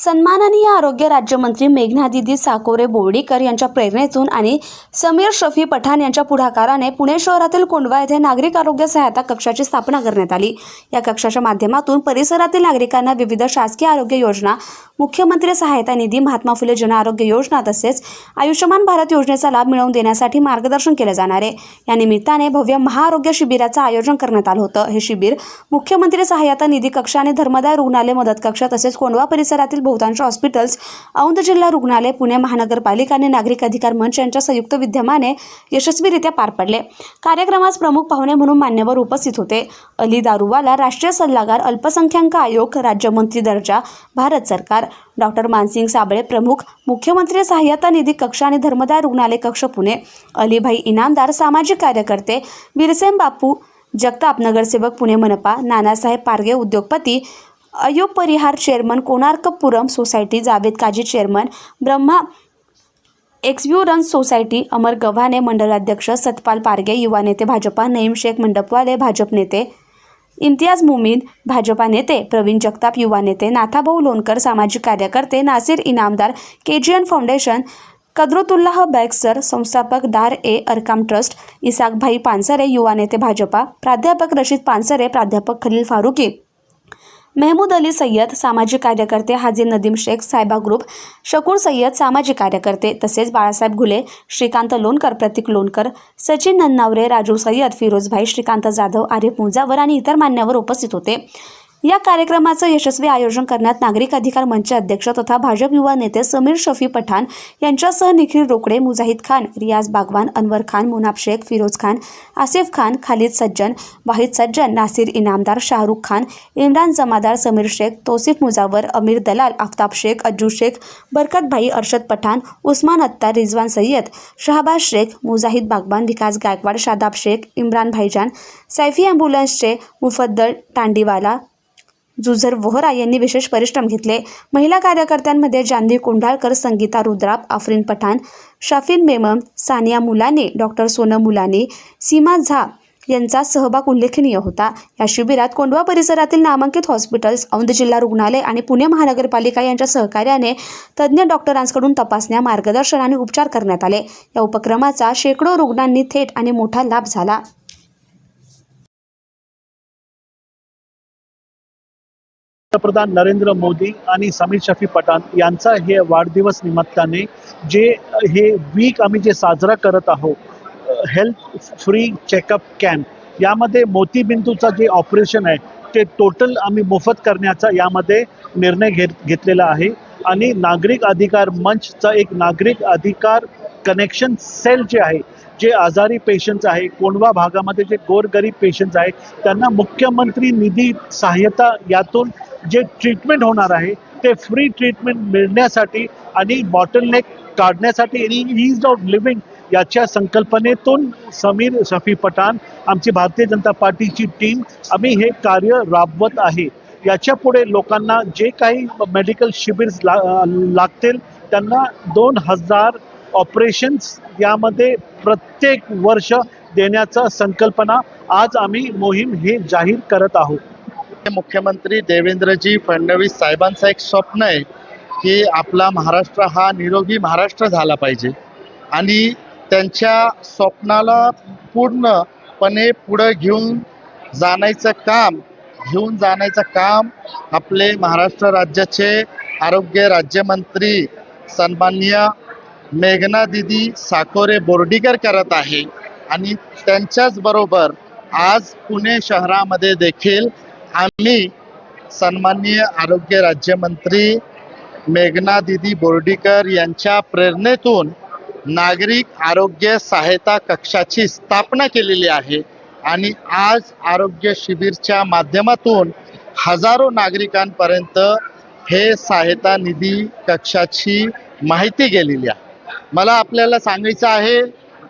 सन्माननीय आरोग्य राज्यमंत्री मेघनादिदी साकोरे बोर्डीकर यांच्या प्रेरणेतून आणि समीर शफी पठाण यांच्या पुढाकाराने पुणे शहरातील कोंडवा येथे नागरिक आरोग्य सहायता कक्षाची स्थापना करण्यात आली. या कक्षाच्या माध्यमातून परिसरातील नागरिकांना विविध शासकीय आरोग्य योजना मुख्यमंत्री सहायता निधी महात्मा फुले जन आरोग्य योजना तसेच आयुष्यमान भारत योजनेचा लाभ मिळवून देण्यासाठी मार्गदर्शन केले जाणार आहे. या निमित्ताने भव्य महाआरोग्य शिबिराचं आयोजन करण्यात आलं होतं. हे शिबिर मुख्यमंत्री सहायता निधी कक्ष आणि धर्मदाय रुग्णालय मदत कक्ष तसेच कोंडवा परिसरातील बहुतांश हॉस्पिटल्स औंध जिल्हा रुग्णालय पुणे महानगरपालिका आणि नागरिक अधिकार मंच यांच्या संयुक्त विद्यमाने यशस्वीरित्या पार पडले. कार्यक्रमास प्रमुख पाहुणे म्हणून मान्यवर उपस्थित होते. अली दारुवाला राष्ट्रीय सल्लागार अल्पसंख्याक आयोग राज्यमंत्री दर्जा भारत सरकार. डॉक्टर मानसिंग साबळे प्रमुख मुख्यमंत्री सहाय्यता निधी कक्ष आणि धर्मदाय रुग्णालय कक्ष पुणे. अलीभाई इनामदार सामाजिक कार्यकर्ते बिरसेम बापू जगताप नगरसेवक पुणे मनपा नानासाहेब पारगे उद्योगपती Ayub Parihar chairman Konarkpuram society Javed Kazi chairman Brahma exuberance society Amar Gavhane मंडलाध्यक्ष Satpal Parge युवा नेते भाजपा नईम शेख मंडपवाले भाजप नेते इम्तियाज मुमीन भाजपा नेते प्रवीण जगताप युवा नेते नाथाभाऊ लोणकर सामाजिक कार्यकर्ते Nasir Inamdar K G N foundation Qudratullah Bagsar संस्थापक दार ए अरकाम ट्रस्ट इसाकभाई पानसरे युवा नेते भाजपा प्राध्यापक रशीद पानसरे प्राध्यापक खलील फारुकी मेहमूद अली सय्यद सामाजिक कार्यकर्ते हाजी नदीम शेख सायबा ग्रुप शकूर सय्यद सामाजिक कार्यकर्ते तसेच बाळासाहेब घुले श्रीकांत लोणकर प्रतीक लोणकर सचिन नन्नावरे राजू सय्यद फिरोजभाई श्रीकांत जाधव आरिफ मुजावर आणि इतर मान्यवर उपस्थित होते. या कार्यक्रमाचं यशस्वी आयोजन करण्यात नागरिक अधिकार मंच अध्यक्ष तथा भाजप युवा नेते समीर शफी पठाण यांच्यासह निखिल रोकडे मुजाहिद खान रियाज बागवान अनवर खान मुनाब शेख फिरोज खान आसिफ खान खालिद सज्जन वाहिद सज्जन नासिर इनामदार शाहरुख खान इम्रान जमादार समीर शेख तोसिफ मुजावर अमीर दलाल आफताब शेख अज्जू शेख बरकतभाई अरशद पठाण उस्मान अत्तार रिजवान सय्यद शहाबाज शेख मुजाहिद बागवान विकास गायकवाड शादाब शेख इम्रान भाईजान सैफी ॲम्ब्युलन्सचे मुफद्दल टांडीवाला जुझर वोहरा यांनी विशेष परिश्रम घेतले. महिला कार्यकर्त्यांमध्ये जानवी कोंढाळकर संगीता रुद्राप आफरीन पठाण शाफिन मेमम सानिया मुलाने डॉक्टर सोनम मुलाने सीमा झा यांचा सहभाग उल्लेखनीय होता. या शिबिरात कोंडवा परिसरातील नामांकित हॉस्पिटल्स औंध जिल्हा रुग्णालय आणि पुणे महानगरपालिका यांच्या सहकार्याने तज्ज्ञ डॉक्टरांकडून तपासण्या मार्गदर्शन आणि उपचार करण्यात आले. या उपक्रमाचा शेकडो रुग्णांनी थेट आणि मोठा लाभ झाला. पंतप्रधान नरेंद्र मोदी आणि समीर शफी पठाण यांचा हे वाढदिवस निमित्ताने जे हे वीक आम्ही जे साजरा करत आहोत हेल्थ फ्री चेकअप कॅम्प यामध्ये मोतीबिंदूचा जे ऑपरेशन आहे ते टोटल आम्ही मोफत करण्याचा यामध्ये निर्णय घेत घेतलेला आहे. आणि नागरिक अधिकार मंचचा एक नागरिक अधिकार कनेक्शन सेल जे आहे जे आजारी पेशंट्स आहे कोंडवा भागामध्ये जे गोरगरीब पेशंट्स आहे त्यांना मुख्यमंत्री निधी सहाय्यता यातून जे ट्रीटमेंट होणार आहे ते फ्री ट्रीटमेंट मिळण्यासाठी आणि बॉटलनेक काढण्यासाठी आणि ईज ऑफ लिव्हिंग याच्या संकल्पनेतून समीर शफी पठाण आमची भारतीय जनता पार्टीची टीम आम्ही हे कार्य राबवत आहे. याच्यापुढे लोकांना जे काही मेडिकल शिबिर ला लागतील त्यांना दोन हजार ऑपरेशन्स यामध्ये प्रत्येक वर्ष देण्याचा संकल्पना आज आम्ही मोहीम हे जाहीर करत आहोत. मुख्यमंत्री देवेंद्रजी फडणवीस साहेबांचं एक स्वप्न आहे की आपला महाराष्ट्र हा निरोगी महाराष्ट्र झाला पाहिजे. आणि त्यांच्या स्वप्नाला पूर्णपणे पुढं घेऊन जाण्याचं काम घेऊन जाण्याचं काम आपले महाराष्ट्र राज्याचे आरोग्य राज्यमंत्री सन्माननीय मेघना दिदी साकोरे बोर्डीकर करत आहे. आणि त्यांच्याच बरोबर आज पुणे शहरामध्ये देखील आम्ही सन्माननीय आरोग्य राज्यमंत्री मेघना दिदी बोर्डीकर यांच्या प्रेरणेतून नागरिक आरोग्य सहायता कक्षाची स्थापना केलेली आहे आणि आज आरोग्य शिबिरच्या माध्यमातून हजारो नागरिकांपर्यंत हे सहायता निधी कक्षाची माहिती गेलेली आहे. मला आपल्याला सांगायचं आहे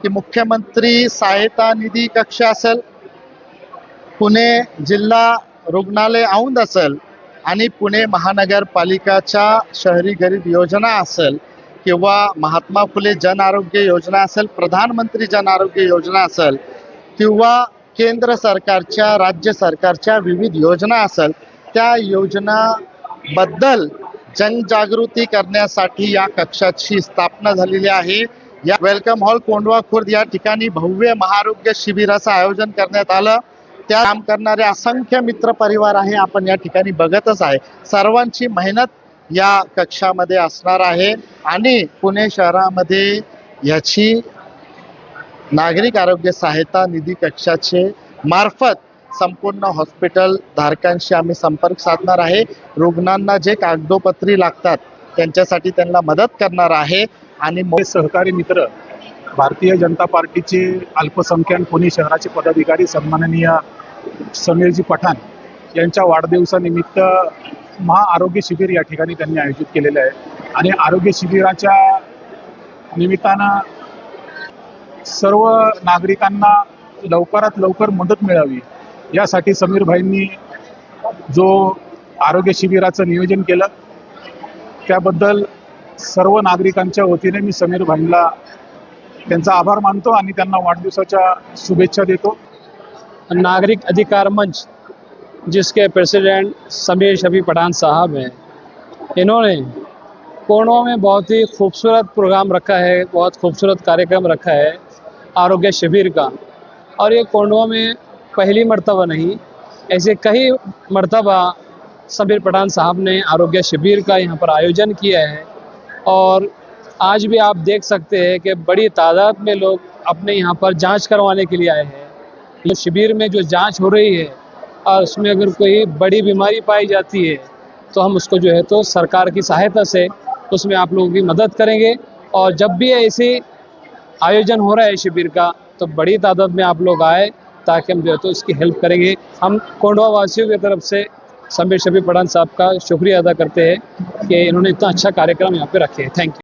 की मुख्यमंत्री सहायता निधी कक्ष असेल पुणे जिल्हा रुग्णालय औंद असेल आणि पुणे महानगरपालिकाच्या शहरी गरीब योजना असेल किंवा महात्मा फुले जन आरोग्य योजना असेल प्रधानमंत्री जन आरोग्य योजना असेल किंवा केंद्र सरकारच्या राज्य सरकारच्या विविध योजना असेल त्या योजनाबद्दल जनजागृती करण्यासाठी या कक्षाची स्थापना झालेली आहे. या वेलकम हॉल कोंडवा खुर्द या ठिकाणी भव्य महाआरोग्य शिबिराचं आयोजन करण्यात आलं. त्या काम करणारे असंख्य मित्र परिवार आहे आपण या ठिकाणी बघतच आहे. सर्वांची मेहनत या कक्षामध्ये असणार आहे आणि पुणे शहरामध्ये याची नागरिक आरोग्य सहायता निधी कक्षाचे मार्फत संपूर्ण हॉस्पिटल धारकांशी आम्ही संपर्क साधणार आहे. रुग्णांना जे कागदोपत्री लागतात त्यांच्यासाठी त्यांना मदत करणार आहे आणि हे सहकारी मित्र भारतीय जनता पार्टीचे अल्पसंख्याक पुणे शहराचे पदाधिकारी सन्माननीय समीरजी पठाण यांच्या वाढदिवसानिमित्त महाआरोग्य शिबिर या ठिकाणी त्यांनी आयोजित केलेलं आहे. आणि आरोग्य शिबिराच्या निमित्तानं सर्व नागरिकांना लवकरात लवकर मदत मिळावी. यासाठी समीरभाईंनी जो आरोग्य शिबिराचं नियोजन केलं त्याबद्दल सर्व नागरिकांच्या वतीने मी समीरभाईंना त्यांचा आभार मानतो आणि त्यांना वाढदिवसाच्या शुभेच्छा देतो. नागरिक अधिकार मंच, जिसके प्रेसिडेंट समीर शफी पठान साहब हैं, इन्होंने कोणवा में बहुत ही खूबसूरत प्रोग्राम रखा है, बहुत खूबसूरत कार्यक्रम रखा है, आरोग्य शिविर का। और ये कोंडवा में पहली मरतबा नहीं, ऐसे कई मरतबा समीर पठान साहब ने आरोग्य शिविर का यहाँ पर आयोजन किया है। और आज भी आप देख सकते हैं कि बड़ी तादाद में लोग अपने यहाँ पर जाँच करवाने के लिए आए हैं। शिविर में जो जाँच हो रही है और उसमें अगर कोई बड़ी बीमारी पाई जाती है तो हम उसको जो है तो सरकार की सहायता से उसमें आप लोगों की मदद करेंगे। और जब भी ऐसे आयोजन हो रहा है शिविर का तो बड़ी तादाद में आप लोग आए ताकि हम जो है तो इसकी हेल्प करेंगे। हम कोंडवा वासियों की तरफ़ से समीर शफी पठान साहब का शुक्रिया अदा करते हैं कि इन्होंने इतना अच्छा कार्यक्रम यहाँ पे रखे हैं। Thank you